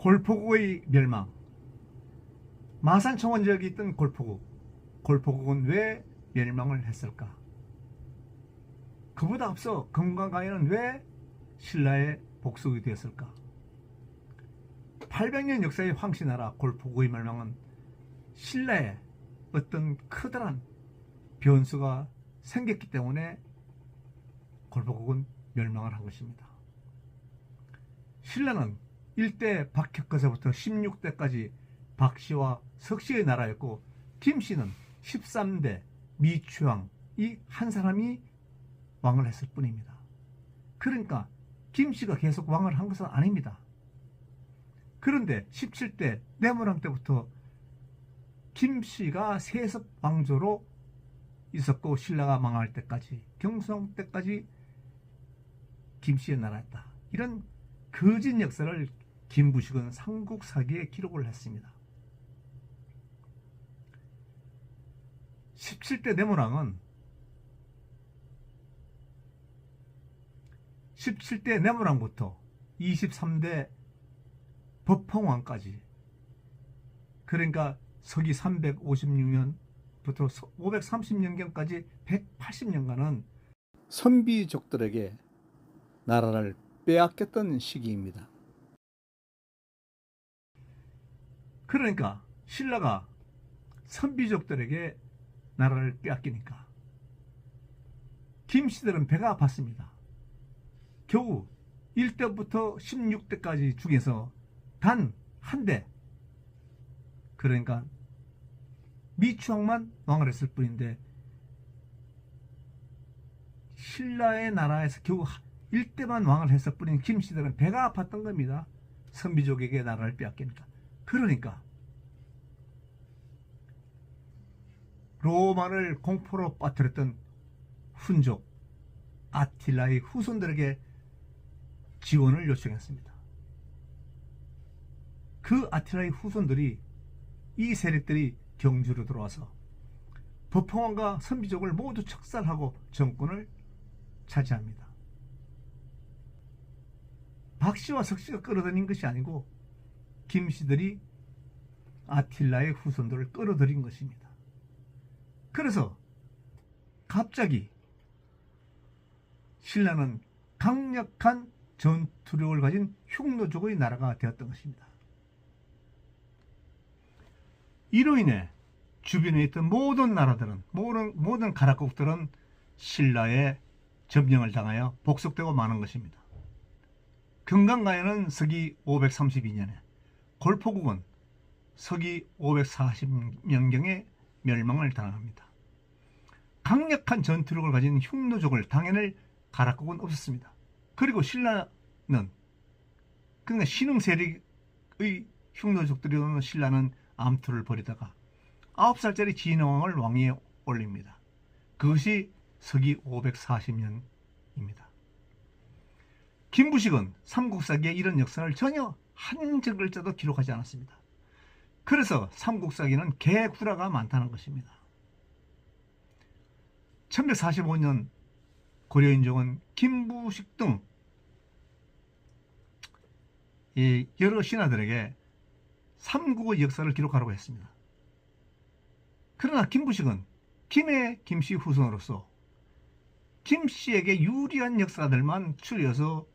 골포국의 멸망. 마산청원 지역에 있던 골포국. 골포국은 왜 멸망을 했을까? 그보다 앞서 금강가에는 왜 신라의 복속이 되었을까? 800년 역사의 황신나라 골포국의 멸망은 신라의 어떤 커다란 변수가 생겼기 때문에 골포국은 멸망을 한 것입니다. 신라는 1대 박혁거서부터 16대까지 박씨와 석씨의 나라였고 김씨는 13대 미추왕 이 한 사람이 왕을 했을 뿐입니다. 그러니까 김씨가 계속 왕을 한 것은 아닙니다. 그런데 17대 내무랑 때부터 김씨가 세습 왕조로 있었고 신라가 망할 때까지 경성 때까지 김씨의 나라였다. 이런 거짓 역사를 김부식은 삼국 사기에 기록을 했습니다. 17대 내무랑은 17대 내무랑부터 23대 법펑왕까지 그러니까 서기 356년부터 530년경까지 180년간은 선비족들에게 나라를 빼앗겼던 시기입니다. 그러니까 신라가 선비족들에게 나라를 빼앗기니까 김씨들은 배가 아팠습니다. 겨우 1대부터 16대까지 중에서 단 한 대 그러니까 미추왕만 왕을 했을 뿐인데 신라의 나라에서 겨우 1대만 왕을 했을 뿐인 김씨들은 배가 아팠던 겁니다. 선비족에게 나라를 빼앗기니까. 그러니까 로마를 공포로 빠뜨렸던 훈족 아틸라의 후손들에게 지원을 요청했습니다. 그 아틸라의 후손들이 이 세력들이 경주로 들어와서 법황왕과 선비족을 모두 척살하고 정권을 차지합니다. 박씨와 석씨가 끌어들인 것이 아니고 김씨들이 아틸라의 후손들을 끌어들인 것입니다. 그래서 갑자기 신라는 강력한 전투력을 가진 흉노족의 나라가 되었던 것입니다. 이로 인해 주변에 있던 모든 나라들은 모든 모든 가락국들은 신라의 점령을 당하여 복속되고 마는 것입니다. 금강가에는 서기 532년에 골포국은 서기 540년경에 멸망을 당합니다. 강력한 전투력을 가진 흉노족을 당해낼 가락국은 없었습니다. 그리고 신라는 그러니까 신흥 세력의 흉노족들이 오는 신라는 암투를 벌이다가 9살짜리 진왕을 왕위에 올립니다. 그것이 서기 540년입니다. 김부식은 삼국사기에 이런 역사를 전혀 한 글자도 기록하지 않았습니다. 그래서 삼국사기는 개구라가 많다는 것입니다. 1145년 고려인종은 김부식 등 여러 신하들에게 삼국의 역사를 기록하라고 했습니다. 그러나 김부식은 김의 김씨 후손으로서 김씨에게 유리한 역사들만 추려서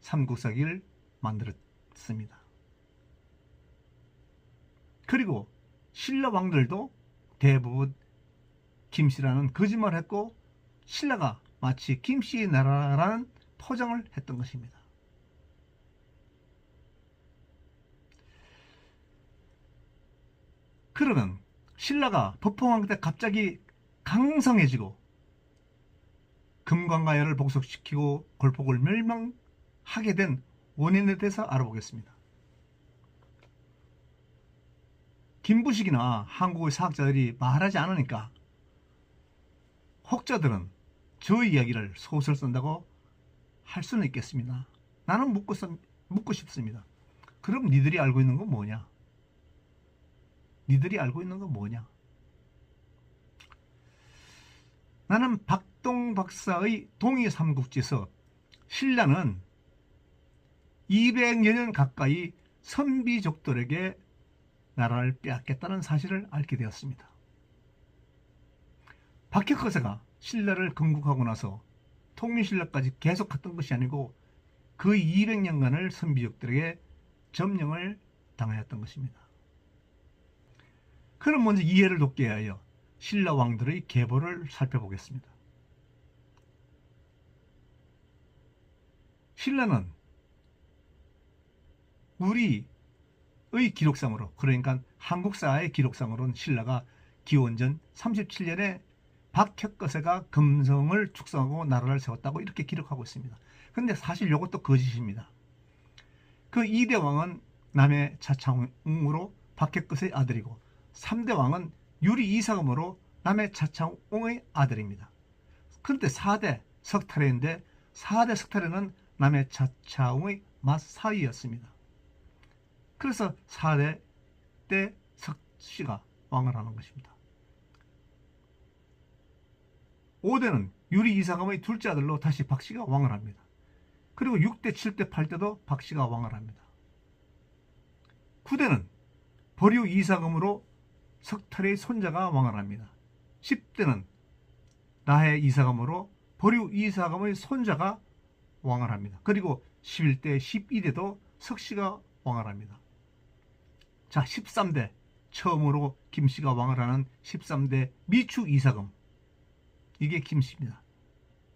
삼국사기를 만들었 습니다. 그리고 신라 왕들도 대부분 김씨라는 거짓말을 했고 신라가 마치 김씨의 나라라는 포장을 했던 것입니다. 그러면 신라가 법포왕 때 갑자기 강성해지고 금강가야를 복속시키고 골폭을 멸망하게 된 원인에 대해서 알아보겠습니다. 김부식이나 한국의 사학자들이 말하지 않으니까 혹자들은 저 이야기를 소설 쓴다고 할 수는 있겠습니다. 나는 묻고, 써, 묻고 싶습니다. 그럼 니들이 알고 있는 건 뭐냐? 니들이 알고 있는 건 뭐냐? 나는 박동 박사의 동의 삼국지에서 신라는 200여 년 가까이 선비족들에게 나라를 빼앗겠다는 사실을 알게 되었습니다. 박혁거세가 신라를 건국하고 나서 통일신라까지 계속했던 것이 아니고 그 200년간을 선비족들에게 점령을 당하였던 것입니다. 그럼 먼저 이해를 돕기 위하여 신라 왕들의 계보를 살펴보겠습니다. 신라는 우리의 기록상으로 그러니까 한국사의 기록상으로는 신라가 기원전 37년에 박혁거세가 금성을 축성하고 나라를 세웠다고 이렇게 기록하고 있습니다. 근데 사실 이것도 거짓입니다. 그 이대 왕은 남해 차창웅으로 박혁거세의 아들이고 3대 왕은 유리 이사금으로 남해 차창웅의 아들입니다. 그런데 4대 석탈해인데 4대 석탈해는 남해 차창웅의 맞사위였습니다. 그래서 4대 때 석씨가 왕을 하는 것입니다. 5대는 유리 이사감의 둘째 아들로 다시 박씨가 왕을 합니다. 그리고 6대, 7대, 8대도 박씨가 왕을 합니다. 9대는 버류 이사금으로 석탈의 손자가 왕을 합니다. 10대는 나해 이사감으로 버류 이사감의 손자가 왕을 합니다. 그리고 11대, 12대도 석씨가 왕을 합니다. 자, 13대 처음으로 김씨가 왕을 하는 13대 미추 이사금 이게 김씨입니다.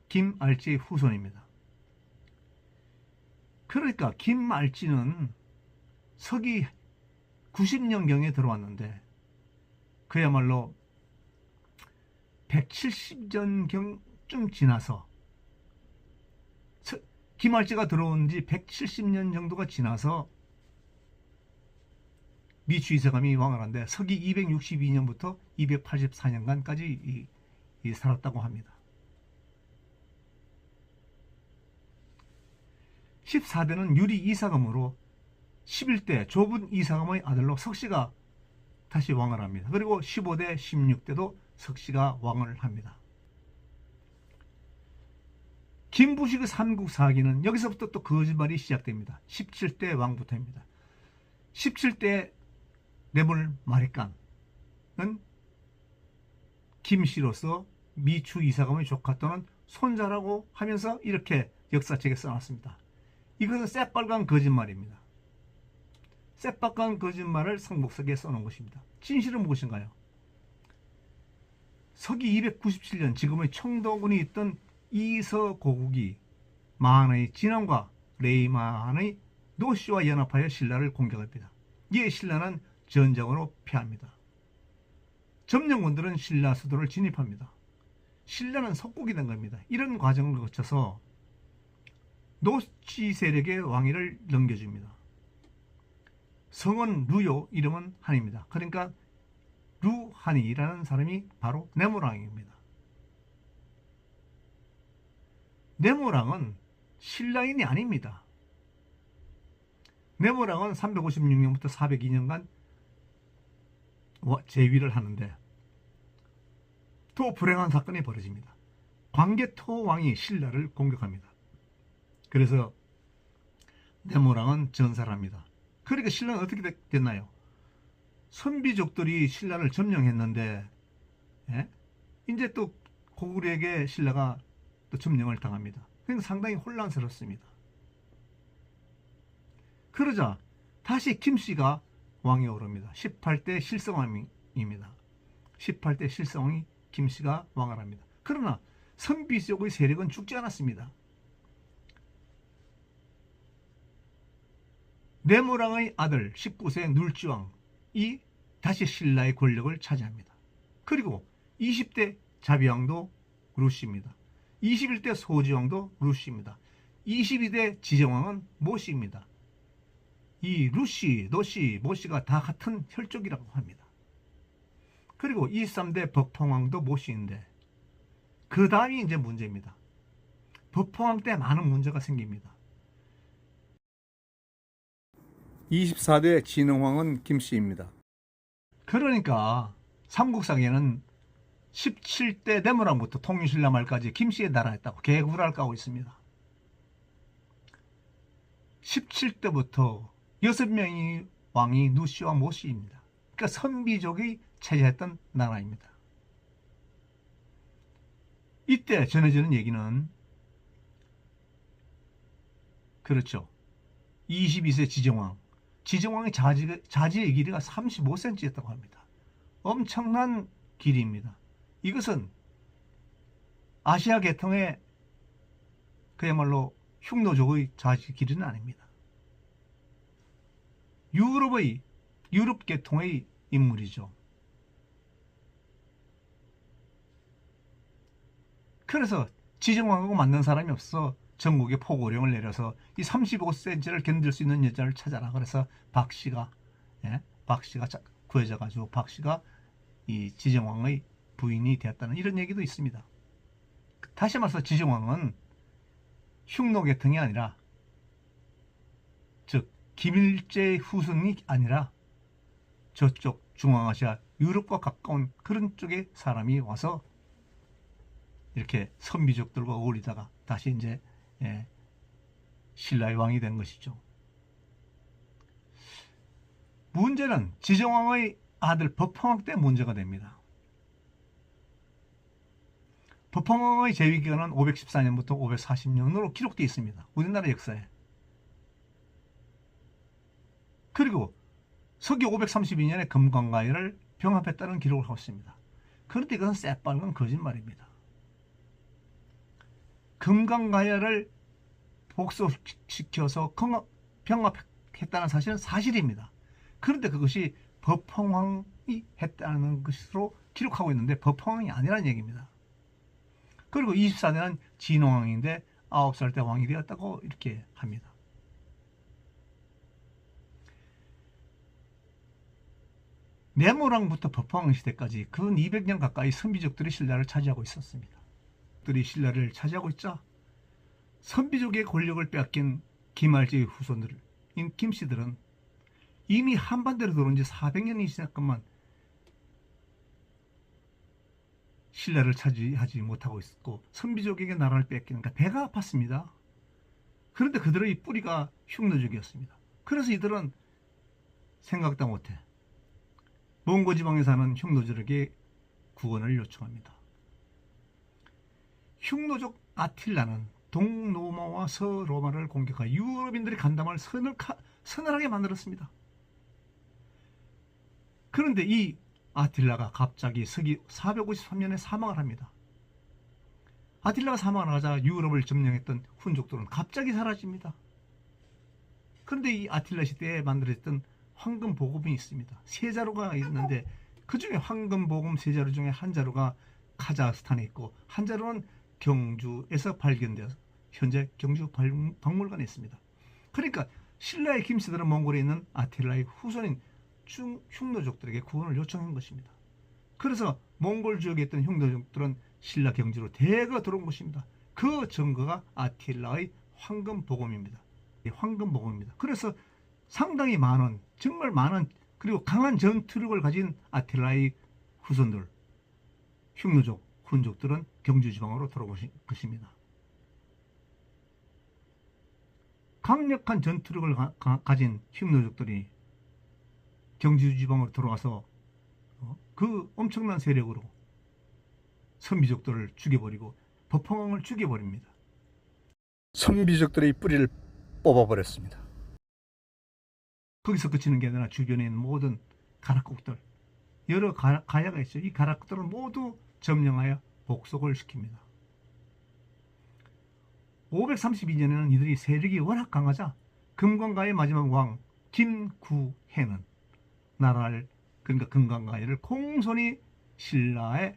김알지의 후손입니다. 그러니까 김알지는 서기 90년경에 들어왔는데 그야말로 170년경쯤 지나서 김알지가 들어온 지 170년 정도가 지나서 미추 이사감이 왕을 한데 서기 262년부터 284년간까지 이, 이 살았다고 합니다. 14대는 유리 이사감으로 11대 좁은 이사감의 아들로 석씨가 다시 왕을 합니다. 그리고 15대, 16대도 석씨가 왕을 합니다. 김부식의 삼국사기는 여기서부터 또 거짓말이 시작됩니다. 17대 왕부터입니다. 17대 뇌물 마리깡은 김씨로서 미추 이사감의 조카 또는 손자라고 하면서 이렇게 역사책에 써놨습니다. 이것은 새빨간 거짓말입니다. 새빨간 거짓말을 성목석에 써놓은 것입니다. 진실은 무엇인가요? 서기 297년 지금의 청도군이 있던 이서고국이 마한의 진왕과 레이마한의 노씨와 연합하여 신라를 공격합니다. 이에 신라는 전쟁으로 패합니다. 점령군들은 신라 수도를 진입합니다. 신라는 석국이 된 겁니다. 이런 과정을 거쳐서 노치 세력의 왕위를 넘겨줍니다. 성은 루요, 이름은 한입니다. 그러니까 루한이라는 사람이 바로 네모랑입니다. 네모랑은 신라인이 아닙니다. 네모랑은 356년부터 402년간 제위를 하는데 또 불행한 사건이 벌어집니다. 광개토 왕이 신라를 공격합니다. 그래서 네모랑은 전사를 합니다. 그러니까 신라는 어떻게 됐나요? 선비족들이 신라를 점령했는데 예? 이제 또 고구려에게 신라가 또 점령을 당합니다. 그러니까 상당히 혼란스럽습니다. 그러자 다시 김씨가 왕에 오릅니다. 18대 실성왕입니다. 18대 실성왕이 김씨가 왕을 합니다. 그러나 선비족의 세력은 죽지 않았습니다. 네모랑의 아들 19세 눌지왕이 다시 신라의 권력을 차지합니다. 그리고 20대 자비왕도 루시입니다. 21대 소지왕도 루시입니다. 22대 지정왕은 모시입니다. 이 루시, 노시, 모시가 다 같은 혈족이라고 합니다. 그리고 23대 법통왕도 모시인데 그 다음이 이제 문제입니다. 법통왕 때 많은 문제가 생깁니다. 24대 진흥왕은 김씨입니다. 그러니까 삼국사에는 17대 대무랑부터 통일신라 말까지 김씨의 나라였다고 개구랄 까고 있습니다. 17대부터 여섯 명의 왕이 누시와 모시입니다. 그러니까 선비족이 차지했던 나라입니다. 이때 전해지는 얘기는 그렇죠. 22세 지정왕. 지정왕의 자지, 자지의 길이가 35cm였다고 합니다. 엄청난 길이입니다. 이것은 아시아 계통의 그야말로 흉노족의 자지 길이는 아닙니다. 유럽의 유럽 계통의 인물이죠. 그래서 지정왕하고 맞는 사람이 없어 전국에 포고령을 내려서 이 35cm를 견딜 수 있는 여자를 찾아라. 그래서 박 씨가 예? 박 씨가 자- 구해져 가지고 박 씨가 이 지정왕의 부인이 되었다는 이런 얘기도 있습니다. 다시 말해서 지정왕은 흉노 계통이 아니라 즉 김일제의 후손이 아니라 저쪽 중앙아시아 유럽과 가까운 그런 쪽의 사람이 와서 이렇게 선비족들과 어울리다가 다시 이제 예, 신라의 왕이 된 것이죠. 문제는 지정왕의 아들 법황왕 때 문제가 됩니다. 법황왕의 재위 기간은 514년부터 540년으로 기록되어 있습니다. 우리나라 역사에. 그리고 서기 532년에 금강가위를 병합했다는 기록을 하고 있습니다. 그런데 이것은 새빨간 거짓말입니다. 금강가야를 복속시켜서 건강- 병합했다는 사실은 사실입니다. 그런데 그것이 법황왕이 했다는 것으로 기록하고 있는데 법황왕이 아니라는 얘기입니다. 그리고 24년은 진왕왕인데 9살 때 왕이 되었다고 이렇게 합니다. 네모랑부터 법황 시대까지 근 200년 가까이 선비족들이 신라를 차지하고 있었습니다. 들이 신라를 차지하고 있자 선비족의 권력을 빼앗긴 김할지의 후손들인 김씨들은 이미 한반도로 들어온 지 400년이 지났건만 신라를 차지하지 못하고 있었고 선비족에게 나라를 뺏기니까 배가 아팠습니다. 그런데 그들의 뿌리가 흉노족이었습니다. 그래서 이들은 생각도 못해 몽고 지방에 사는 흉노족에게 구원을 요청합니다. 흉노족 아틸라는 동로마와 서로마를 공격하여 유럽인들이 간담을 서늘, 서늘하게 만들었습니다. 그런데 이 아틸라가 갑자기 서기 453년에 사망을 합니다. 아틸라가 사망을 하자 유럽을 점령했던 훈족들은 갑자기 사라집니다. 그런데 이 아틸라 시대에 만들어졌던 황금 보급이 있습니다. 세 자루가 있는데 그 중에 황금 보급 세 자루 중에 한 자루가 카자흐스탄에 있고 한 자루는 경주에서 발견되어서 현재 경주 박물관에 있습니다. 그러니까 신라의 김씨들은 몽골에 있는 아틸라의 후손인 중 흉노족들에게 구원을 요청한 것입니다. 그래서 몽골 지역에 있던 흉노족들은 신라 경주로 대거 들어온 것입니다. 그 증거가 아틸라의 황금 복음입니다. 황금 복음입니다. 그래서 상당히 많은 정말 많은 그리고 강한 전투력을 가진 아틸라의 후손들 흉노족 훈족들은 경주 지방으로 들어온 것입니다. 강력한 전투력을 가, 가, 가진 흉노족들이 경주 지방으로 들어와서 어? 그 엄청난 세력으로 선비족들을 죽여버리고 법황왕을 죽여버립니다. 선비족들의 뿌리를 뽑아버렸습니다. 거기서 그치는 게 아니라 주변에 있는 모든 가락국들 여러 가, 가야가 있죠. 이 가락국들을 모두 점령하여 복속을 시킵니다. 532년에는 이들이 세력이 워낙 강하자 금강가의 마지막 왕 김구해는 나라를 그러니까 금강가를 공손히 신라의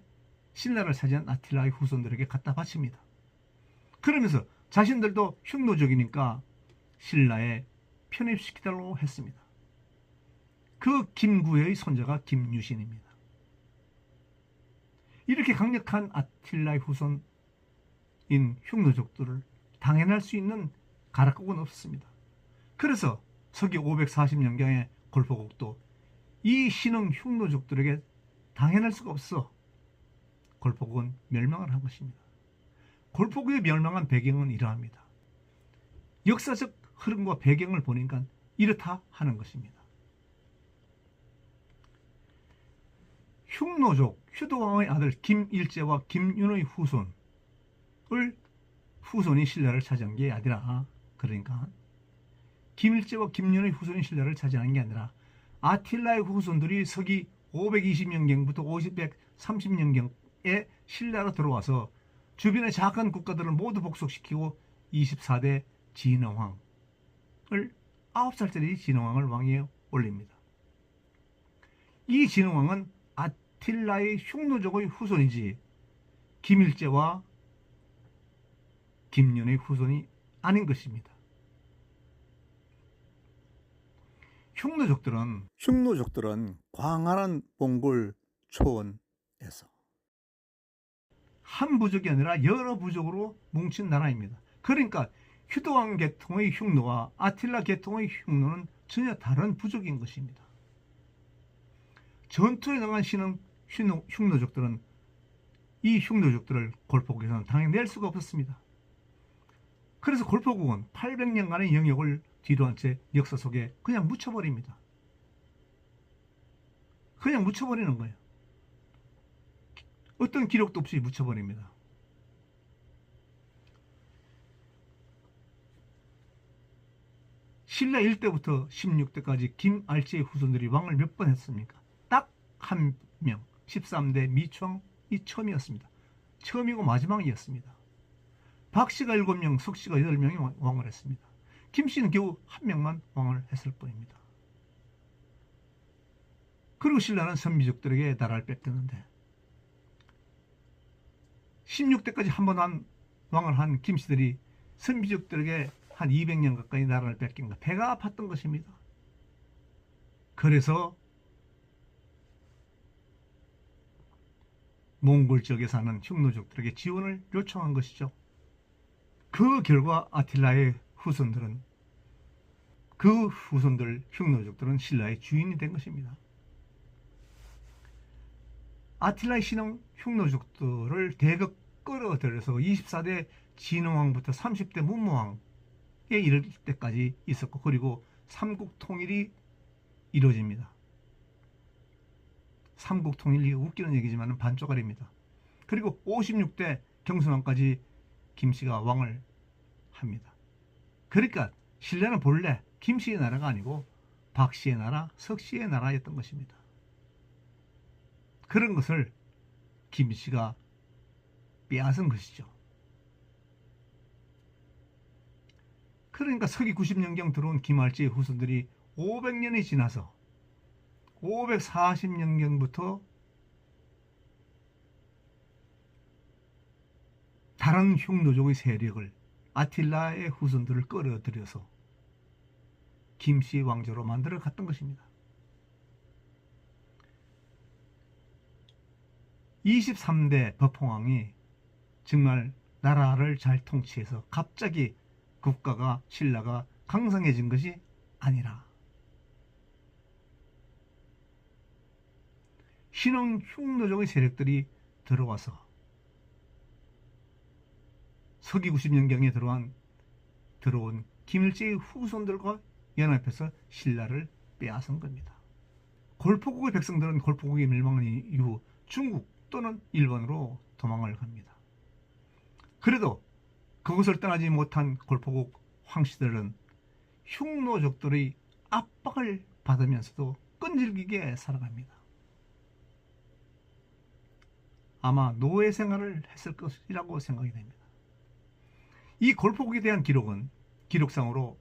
신라를 차지한 아틸라의 후손들에게 갖다 바칩니다. 그러면서 자신들도 흉노족이니까 신라에 편입시키달라고 했습니다. 그 김구해의 손자가 김유신입니다. 이렇게 강력한 아틸라의 후손인 흉노족들을 당해낼 수 있는 가락국은 없었습니다. 그래서 서기 540년경에 골포국도 이 신흥 흉노족들에게 당해낼 수가 없어 골포국은 멸망을 한 것입니다. 골포국의 멸망한 배경은 이러합니다. 역사적 흐름과 배경을 보니까 이렇다 하는 것입니다. 흉노족 휴도왕의 아들 김일제와 김윤의 후손을 후손이 신라를 차지한 게 아니라 그러니까 김일제와 김윤의 후손이 신라를 차지하는 게 아니라 아틸라의 후손들이 서기 520년경부터 530년경에 신라로 들어와서 주변의 작은 국가들을 모두 복속시키고 24대 진흥왕 을 9살짜리 진흥왕을 왕위에 올립니다. 이 진흥왕은 아틸라의 흉노족의 후손이지 김일제와 김윤의 후손이 아닌 것입니다. 흉노족들은 흉노족들은 광활한 몽골 초원에서 한 부족이 아니라 여러 부족으로 뭉친 나라입니다. 그러니까 휴도왕 계통의 흉노와 아틸라 계통의 흉노는 전혀 다른 부족인 것입니다. 전투에 나간 신은 흉노, 흉노족들은 이 흉노족들을 골포국에서는 당연히 낼 수가 없었습니다. 그래서 골포국은 800년간의 영역을 뒤로 한 채 역사 속에 그냥 묻혀버립니다. 그냥 묻혀버리는 거예요. 어떤 기록도 없이 묻혀버립니다. 신라 1대부터 16대까지 김알치의 후손들이 왕을 몇 번 했습니까? 딱 한 명, 13대 미추왕이 처음이었습니다. 처음이고 마지막이었습니다. 박씨가 7명, 석씨가 8명이 왕을 했습니다. 김씨는 겨우 한 명만 왕을 했을 뿐입니다. 그리고 신라는 선비족들에게 나라를 뺏겼는데 16대까지 한 번 한 왕을 한 김씨들이 선비족들에게 한 200년 가까이 나라를 뺏긴 거 배가 아팠던 것입니다. 그래서 몽골 지역에 사는 흉노족들에게 지원을 요청한 것이죠. 그 결과 아틸라의 후손들은 그 후손들 흉노족들은 신라의 주인이 된 것입니다. 아틸라의 신앙 흉노족들을 대거 끌어들여서 24대 진흥왕부터 30대 문무왕에 이를 때까지 있었고 그리고 삼국 통일이 이루어집니다. 삼국 통일이 웃기는 얘기지만 반쪽알입니다. 그리고 56대 경순왕까지 김씨가 왕을 합니다. 그러니까 신라는 본래 김씨의 나라가 아니고 박씨의 나라, 석씨의 나라였던 것입니다. 그런 것을 김씨가 빼앗은 것이죠. 그러니까 서기 90년경 들어온 김할지의 후손들이 500년이 지나서 540년경부터 다른 흉노족의 세력을 아틸라의 후손들을 끌어들여서 김씨 왕조로 만들어 갔던 것입니다. 23대 법홍왕이 정말 나라를 잘 통치해서 갑자기 국가가 신라가 강성해진 것이 아니라 신흥 흉노족의 세력들이 들어와서 서기 90년경에 들어온 들어온 김일제의 후손들과 연합해서 신라를 빼앗은 겁니다. 골포국의 백성들은 골포국이 멸망한 이후 중국 또는 일본으로 도망을 갑니다. 그래도 그것을 떠나지 못한 골포국 황씨들은 흉노족들의 압박을 받으면서도 끈질기게 살아갑니다. 아마 노예 생활을 했을 것이라고 생각이 됩니다. 이 골포국에 대한 기록은 기록상으로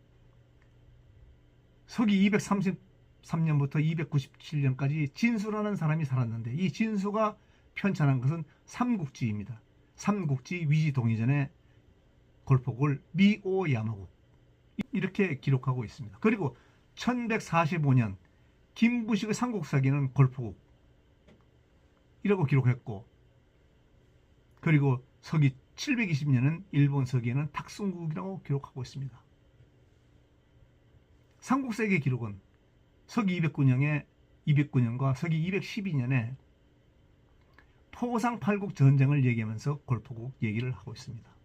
서기 233년부터 297년까지 진수라는 사람이 살았는데 이 진수가 편찬한 것은 삼국지입니다. 삼국지 위지 동의전에 골포국을 미오야마국 이렇게 기록하고 있습니다. 그리고 1145년 김부식의 삼국사기는 골포국 이라고 기록했고 그리고 서기 720년은 일본 서기에는 탁순국이라고 기록하고 있습니다. 삼국세계 기록은 서기 209년에 209년과 서기 212년에 포상 팔국 전쟁을 얘기하면서 골포국 얘기를 하고 있습니다.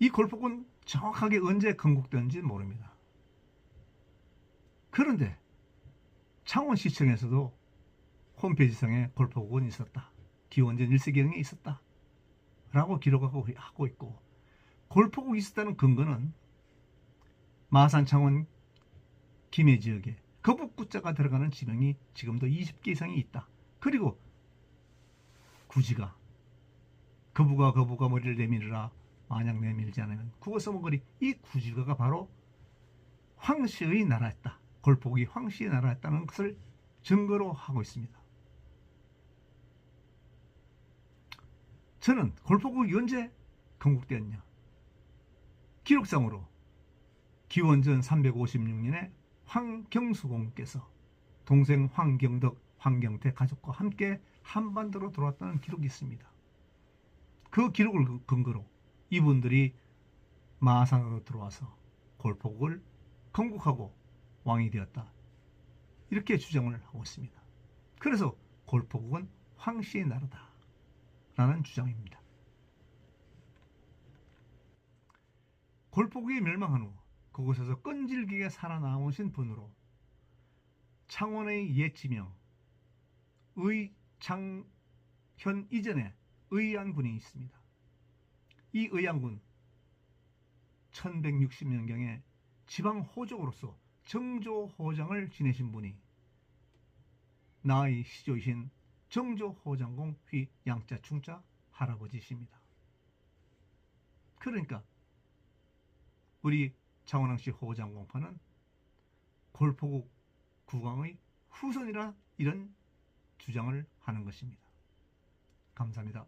이 골포국은 정확하게 언제 건국된지 모릅니다. 그런데 창원시청에서도 홈페이지상에 골프공원이 있었다. 기원전 1세기경에 있었다. 라고 기록하고 하고 있고 골프국이 있었다는 근거는 마산 창원 김해 지역에 거북구자가 들어가는 지명이 지금도 20개 이상이 있다. 그리고 구지가 거부가 거부가 머리를 내밀으라 만약 내밀지 않으면 국어 써먹으리 이 구지가가 바로 황씨의 나라였다. 골프국이 황씨의 나라였다는 것을 증거로 하고 있습니다. 저는 골프국이 언제 건국되었냐? 기록상으로 기원전 356년에 황경수 공께서 동생 황경덕, 황경태 가족과 함께 한반도로 들어왔다는 기록이 있습니다. 그 기록을 근- 근거로 이분들이 마산으로 들어와서 골포국을 건국하고 왕이 되었다. 이렇게 주장을 하고 있습니다. 그래서 골포국은 황씨의 나라다. 라는 주장입니다. 골포국이 멸망한 후 그곳에서 끈질기게 살아남으신 분으로 창원의 옛 지명 의창현 이전에 의안군이 있습니다. 이 의안군 1160년경에 지방 호족으로서 정조호장을 지내신 분이 나의 시조이신 정조호장공 휘 양자 충자 할아버지십니다. 그러니까 우리 창원항시 호장공파는 골포국 국왕의 후손이라 이런 주장을 하는 것입니다. 감사합니다.